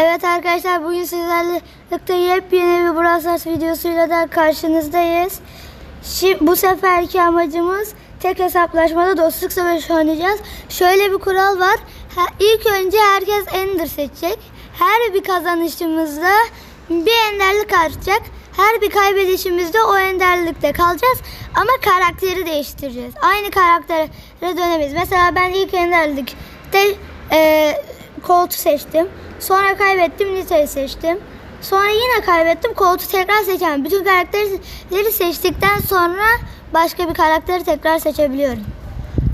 Evet arkadaşlar bugün sizlerle birlikte yepyeni bir Brawl videosuyla da karşınızdayız. Şimdi bu seferki amacımız tek hesaplaşmada dostluk savaşı oynayacağız. Şöyle bir kural var. İlk önce herkes Ender seçecek. Her bir kazanışımızda bir enderlik artacak. Her bir kaybedişimizde o enderlikte kalacağız. Ama karakteri değiştireceğiz. Aynı karaktere dönemeyiz. Mesela ben ilk enderlikte e, Colt'u seçtim. Sonra kaybettim Nita'yı seçtim. Sonra yine kaybettim Colt'u tekrar seçemem. Bütün karakterleri seçtikten sonra başka bir karakteri tekrar seçebiliyorum.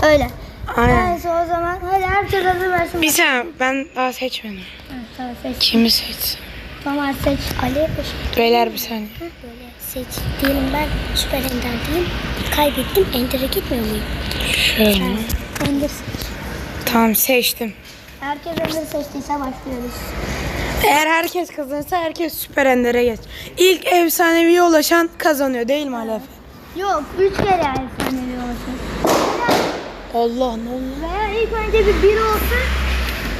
Öyle. Aynen. Neyse o zaman hadi herkes hazır versin. Bir saniye ben daha seçmedim. Evet, tamam seç. Kimi seç? Tamam seç. Ali. Beyler bir saniye. Böyle seç diyelim ben süper enderdeyim. Kaybettim. Ender'e gitmiyor muyum? Şöyle. Ender seç. Tamam seçtim. Herkes Ender seçtiyse başlıyoruz. Eğer herkes kazanırsa herkes süper endere geç. İlk efsaneviye ulaşan kazanıyor değil mi Alef? Yok 3 kere efsanevi olsun. Allah ne oldu? Veya ilk önce bir 1 olsun.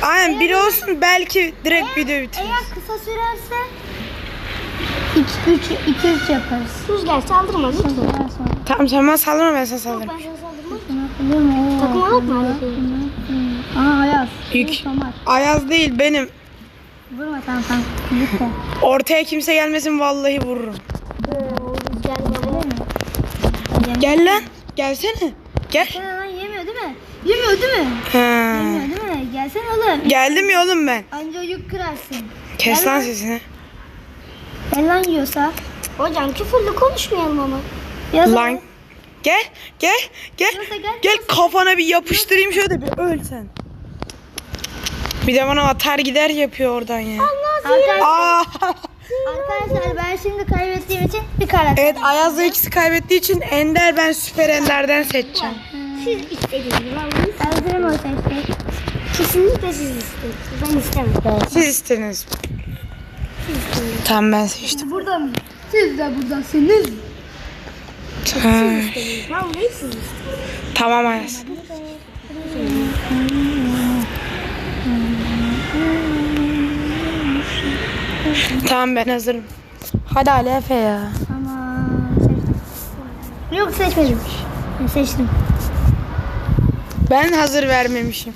Aynen biri olsun belki direkt video bitirir. Eğer kısa sürerse 2 3 2 3 yaparız. Rüzgar saldırma lütfen. Tamam sen bana saldırma ben sana saldırırım. Ben sana saldırmam. Takım alıp mı? Aa Ayaz. Tamam. Ayaz değil benim. Vurma tamam tamam. Lütfen. Ortaya kimse gelmesin vallahi vururum. Gel lan. Gelsene. Gel. Sen lan yemiyor değil mi? Yemiyor değil mi? Ha. Yemiyor değil mi? Gelsene oğlum. Geldim ya oğlum ben. Anca yük kırarsın. Kes Gel lan sesini. Gel lan yiyorsa. Hocam küfürlü konuşmayalım ama. Yaz Lan. Gel. Gel. Gel. Gel. Gel kafana bir yapıştırayım şöyle bir öl sen. Bir de bana atar gider yapıyor oradan ya. Arkadaşlar, Aa. arkadaşlar ben şimdi kaybettiğim için bir karakter. Evet Ayaz'la ikisi kaybettiği için Ender ben süper Ender'den seçeceğim. Siz istediğiniz gibi. Hazırım o seçti. Kesinlikle siz isteyin. Ben istemem. Siz istediniz. Tamam ben seçtim. Burada mı? Siz de buradasınız. Ha, Vallahi siz isteyin. Tamam Ayaz. Tamam ben hazırım. Hadi Ali Efe ya. Tamam seçtim. Yok seçmedim. Ben seçtim. Ben hazır vermemişim.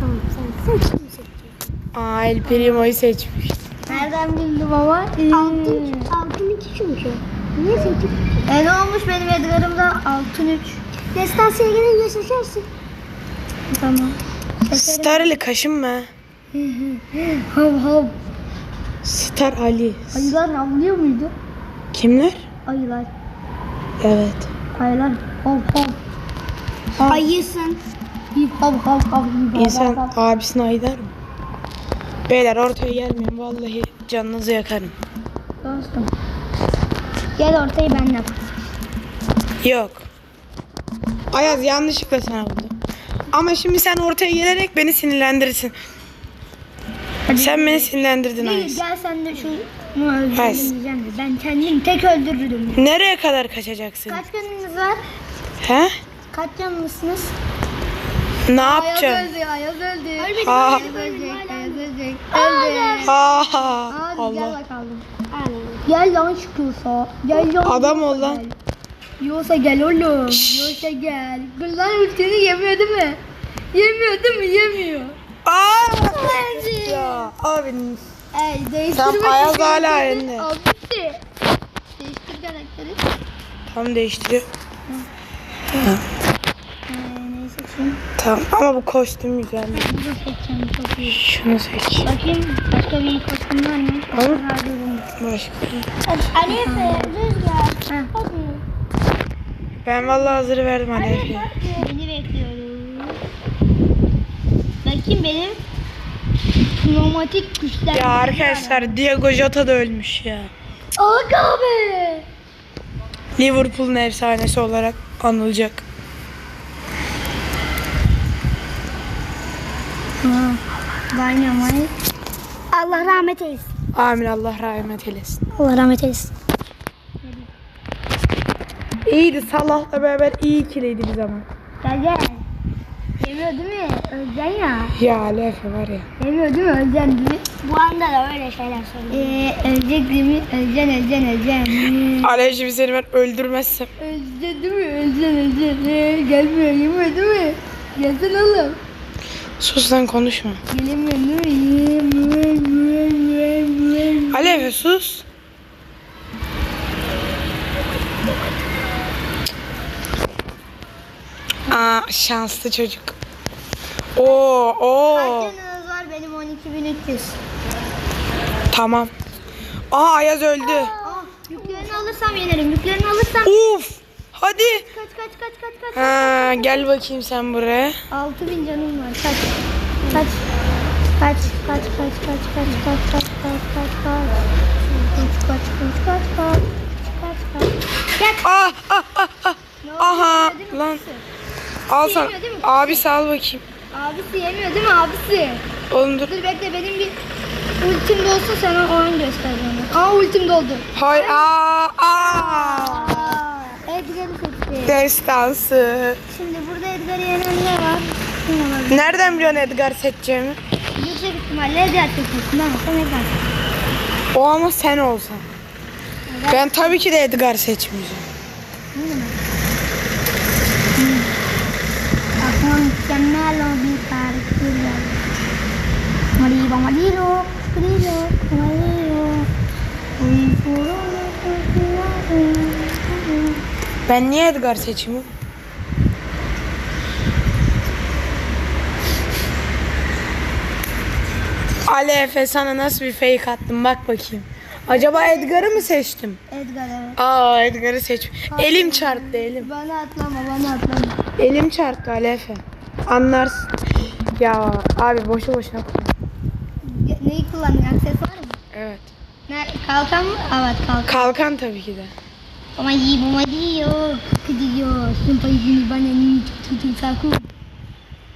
Tamam sen seçeceksin? Aa El Primo'yu seçmiş. Nereden bildim ama? Altın, altın iki çünkü. Niye seçtin? E ne olmuş benim Edgar'ımda altın 3. Destansiyeye gelince seçersin. Tamam. Star Ali kaşınma. Hav hav. Star Ali. Ayılar avlıyor muydu? Kimler? Ayılar. Evet. Ayılar. Hav hav. Hav. Ayısın. Bir hav hav hav. bir hav İnsan hav. abisine ayılar mı? Beyler ortaya gelmeyin. Vallahi canınızı yakarım. Dostum. Gel ortayı ben yap. Yok. Ayaz yanlışlıkla sana vurdu. Ama şimdi sen ortaya gelerek beni sinirlendirirsin. Sen beni sinirlendirdin Ayaz. gel sen de şu bunu öldürdüm Ayaz. diyeceğim de. Ben kendimi tek öldürürdüm. Nereye kadar kaçacaksın? Kaç canınız var? He? Kaç canlısınız? Ne Ayaz yapacaksın? öldü, Ayaz öldü. Ha. Ayaz ölecek, Ayaz ölecek. Öldü. Ha Hadi gel Allah. bakalım. Aynen. Gel lan çıkıyorsa. Gel lan. Adam ol lan. Yiyorsa gel oğlum. Yiyorsa gel. Dur lan ultini yemiyor değil mi? Yemiyor değil mi? Yemiyor. Aa! Ya abi Ey değiştirmek Tamam, Ayaz hala elinde. Bitti. Değiştir karakteri. tam değiştiriyor. Ee? Tamam ama bu kostüm güzel. Bunu seçeceğim çok iyi. Şunu seç. Bakayım başka bir kostüm var mı? Hadi. Başka. Ali Efe, Rüzgar. Ha. Hadi. Ben vallahi hazır verdim Ali Efe'ye. Beni bekliyorum. Bakayım benim pneumatik güçler. Ya arkadaşlar Diego Jota da ölmüş ya. Aga be. Liverpool'un efsanesi olarak anılacak. Ha. Dynamite. Allah rahmet eylesin. Amin Allah rahmet eylesin. Allah rahmet eylesin. İyiydi Salah'la beraber iyi ikiliydi bir zaman. Gel gel. Yemiyor değil mi? Öleceksin ya. Ya Ali Efe var ya. Yemiyor değil mi? Öleceksin değil mi? Bu anda da öyle şeyler söylüyor. Ee, ölecek değil mi? Öleceksin. Ali Efe şimdi seni ben öldürmezsem. Öleceksin değil mi? Öleceksin, öleceksin. Ee, gelmiyor, yemiyor değil mi? Gelsene oğlum. Sus lan konuşma. Gelemiyor değil mi? Yemiyor, yemiyor, yemiyor, yemiyor. Ali Efe sus. Aa şanslı çocuk. Oo oo. Kaç var? Benim 12.300. Tamam. Aa Ayaz öldü. Ah, yüklerini alırsam yenerim. Yüklerini alırsam... Uf. Hadi. Kaç, kaç, kaç, kaç, kaç. Ha, gel bakayım sen buraya. 6000 canım var. Kaç. Kaç. Kaç, kaç, kaç, kaç, kaç, kaç, kaç, kaç, kaç, kaç. Kaç, kaç, kaç, kaç, kaç. Kaç, kaç. Gel. Ah ah ah ah. Aha lan. abisi? Al sana. Yemiyor değil mi? Bakayım. Abisi yemiyor değil mi abisi? Oğlum dur. Dur bekle benim bir ultim dolsun sana oyun göstereceğim. Aa ultim doldu. Hay aa aa. Edgar'ı seçti. Destansı. Şimdi burada Edgar'ı yenenler var. Kim olabilir? Nereden biliyorsun Edgar seçeceğimi? Yüksek ihtimalle Edgar seçmişsin ama sen Edgar. O ama sen olsan. Ben tabii ki de Edgar seçmeyeceğim. Aklıma mükemmel o bir. Maribo, Maribo, Maribo, Maribo. Uyku, Ben niye Edgar seçeyim? Ali Efe sana nasıl bir fake attım bak bakayım. Acaba Edgar'ı mı seçtim? Edgar evet. Aa Edgar'ı seç. Elim çarptı elim. Bana atlama, bana atlama. Elim çarptı Ali Efe. Anlarsın. Ya abi boşu boşuna Neyi kullandın? Aksesuar mı? Evet. Nerede? Kalkan mı? Evet kalkan. Kalkan tabii ki de. Ama iyi bu diyor. Gidiyor. Sumpah izini bana ni tutu saku.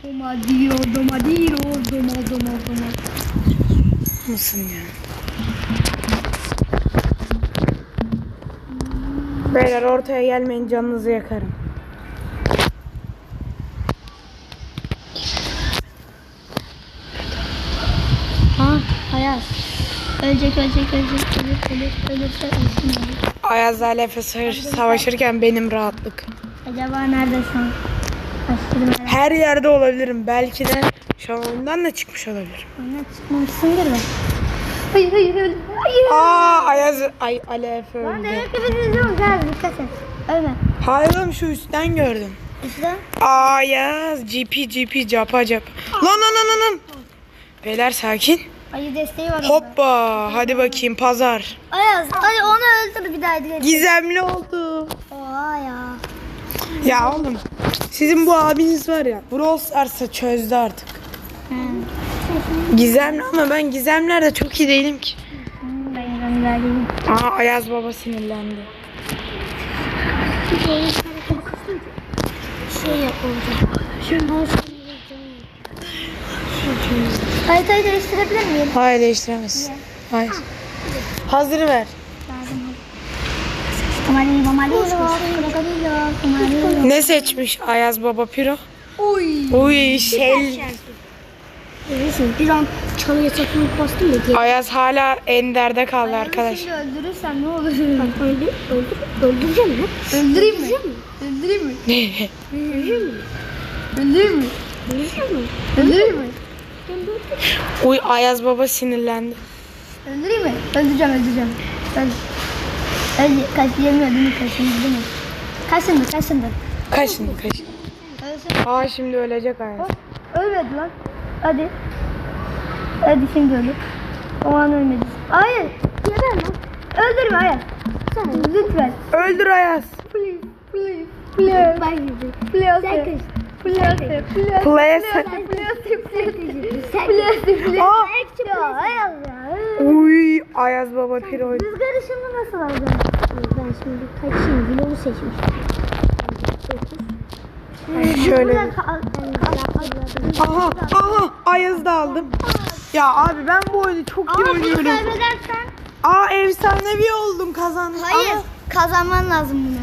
Doma diyor, doma diyor, doma doma doma. Mısın ya? Beyler ortaya gelmeyin canınızı yakarım. Ha, Ayaz. Ölecek, ölecek, ölecek, ölecek, ölecek, ölürse ölsün. Ayaz'la Efe savaş- savaşırken benim rahatlık. Acaba nerede şu an? Aşırı merak Her yerde olabilirim. Belki de şu an oyundan da çıkmış olabilirim. Ondan çıkmamışsındır da. Hayır, hayır, hayır. Hayır. Aa Ayaz ay Lan öldü. demek ki biz izliyoruz abi, dikkat et. Ölme. Hayır oğlum şu üstten gördüm. İşte. Ayaz GP GP capa capa. Lan lan lan lan lan. Beyler sakin. Ayı desteği var. Hoppa hadi bakayım pazar. Ayaz, hadi onu öldür bir daha diyelim. Gizemli oldu. Oha ya. Ya oğlum sizin bu abiniz var ya Brawl Stars'ı çözdü artık. Gizemli ama ben gizemlerde çok iyi değilim ki. Ben göndereyim. Aa Ayaz baba sinirlendi. Şey yap olacak. Şimdi bu Haritayı değiştirebilir miyim? Hayır değiştiremezsin. Hayır. Hazır ver. Kumarino, kumarino, krokodilo, kumarino. Ne seçmiş Ayaz baba Piro? Uy. Uy şel. Görüyorsun bir an çalıya takılıp bastım ya diye. Ayaz hala Ender'de kaldı arkadaş. Şimdi öldürürsem ne olur? Bak öldür, öldür, öldüreceğim mi? Öldüreyim mi? Öldüreyim mi? Öldüreceğim mi? Öldüreyim mi? Öldüreceğim mi? Öldüreyim mi? Uy Ayaz baba sinirlendi. Öldüreyim mi? Öldüreceğim, öldüreceğim. Öl. Öl. Kaç yemiyor değil mi? Kaçındı değil mi? Kaçındı, kaçındı. Kaçın kaçın. Ölsün. Aa şimdi ölecek Ayaz. Ölmedi lan. Hadi. Hadi şimdi ölür. O an ölmedi. Hayır. Geber lan. Öldürme hayır. Sen lütfen. Öldür Ayaz. Please, please, please. Please. Please, please, Please. Please, please. Aa. Ya hayır ya. Uy Ayaz baba Piro. Rüzgar ışını nasıl alacağım? Ben şimdi kaçayım? Vlogu seçmiştim. Şöyle. Aha aha Ayaz'ı da aldım. Ya abi ben bu oyunu çok iyi Ama oynuyorum. kaybedersen Aa efsanevi oldum kazandım. Hayır. Ama- Kazanman lazım bunu.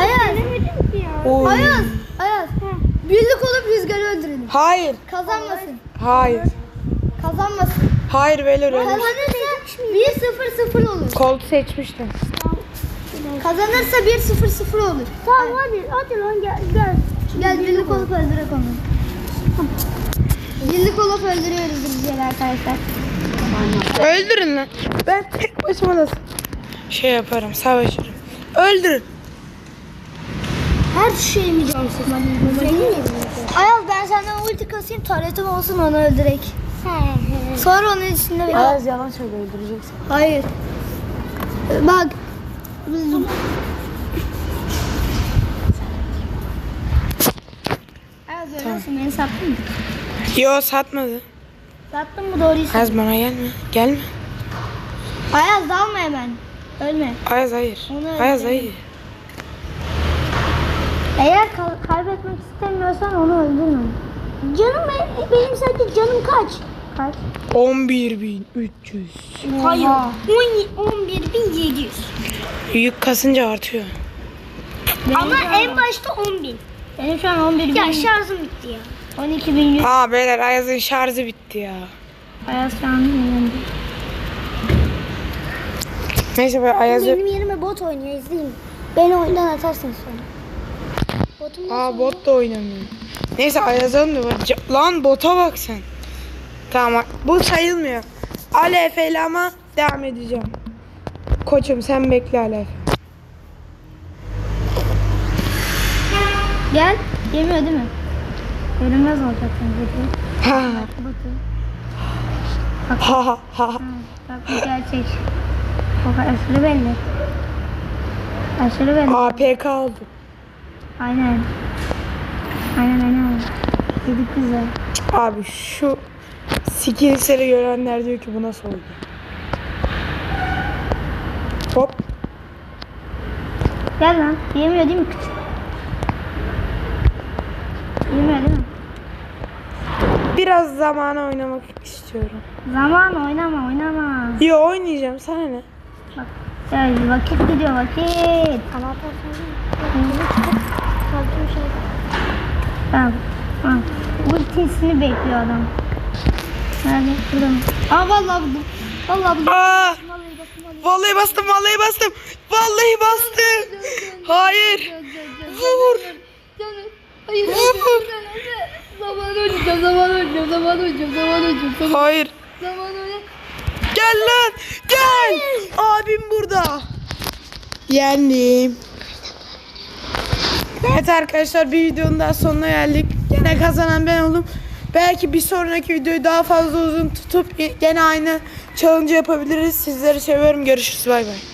Ayaz. Oy. Ayaz. Ayaz. Birlik olup rüzgarı öldürelim. Hayır. Kazanmasın. Hayır. Kazanmasın. Hayır beyler öyle. Kazanırsa 1-0-0 olur. Kolt seçmiştim. Kazanırsa 1-0-0 olur. Tamam hadi hadi lan gel gel. Gel birlik olup öldürek onu. Birlik olup öldürüyoruz bizleri arkadaşlar. Öldürün lan. Ben tek başıma da şey yaparım, savaşırım. Öldürün. Her şey mi can sıkmadın? Ayaz ben senden ulti kasayım taletim olsun onu öldürek. Sonra onun içinde bir... Az yalan söyle öldüreceksin. Hayır. Bak. Ayaz öyle beni sattın mı? Yo satmadı. Sattın mı doğruyu söyle. Az bana gelme. Gelme. Ayaz dalma hemen. Ölme. Ayaz hayır. Ayaz hayır. Eğer kal- kaybetmek istemiyorsan onu öldürme. Canım benim, benim sadece canım kaç? Kaç? 11.300. Hayır. Oha. 11.700. Yük kasınca artıyor. Ama en başta 10.000. Benim şu an 11 bin. Ya şarjım bitti ya. 12 bin yüz. Aa beyler Ayaz'ın şarjı bitti ya. Ayaz şu an. Neyse ben Ayaz'ı... Benim yerime bot oynuyor izleyin. Beni oyundan atarsın sonra. Botum Aa bot da oynamıyor. Neyse Ayaz'ın da var. Lan bota bak sen. Tamam bu sayılmıyor. Alef ama devam edeceğim. Koçum sen bekle Alef. Gel. Yemiyor değil mi? Görünmez olacak sanki. Ha ha ha ha. Bak bu gerçek. Kadar aşırı belli. Aşırı belli. APK oldu. Aynen. Aynen aynen. Yedik güzel. Abi şu skillsleri görenler diyor ki bu nasıl oldu? Hop. Gel lan. Yemiyor değil mi küçük? Yemiyor değil mi? Biraz zamana oynamak istiyorum. Zaman oynama oynama. Yo oynayacağım sana ne? Bak. Ya vakit gidiyor vakit. Anahtar Kalktım şey. Tamam. Tamam. Ultisini bekliyor adam. Nerede? Burada mı? Aa vallahi buldum. Vallahi buldum. Aa! Vallahi bastım, vallahi bastım. Vallahi bastım. Hayır. Vur. Hayır. Vur. Zaman oynayacağım, zaman oynayacağım, zaman oynayacağım, zaman zaman, Hayır. zaman oynayacağım. Gel lan. Gel. Abim burada. Yendim. Evet arkadaşlar bir videonun daha sonuna geldik. Gene kazanan ben oldum. Belki bir sonraki videoyu daha fazla uzun tutup gene aynı challenge yapabiliriz. Sizleri seviyorum. Görüşürüz. Bay bay.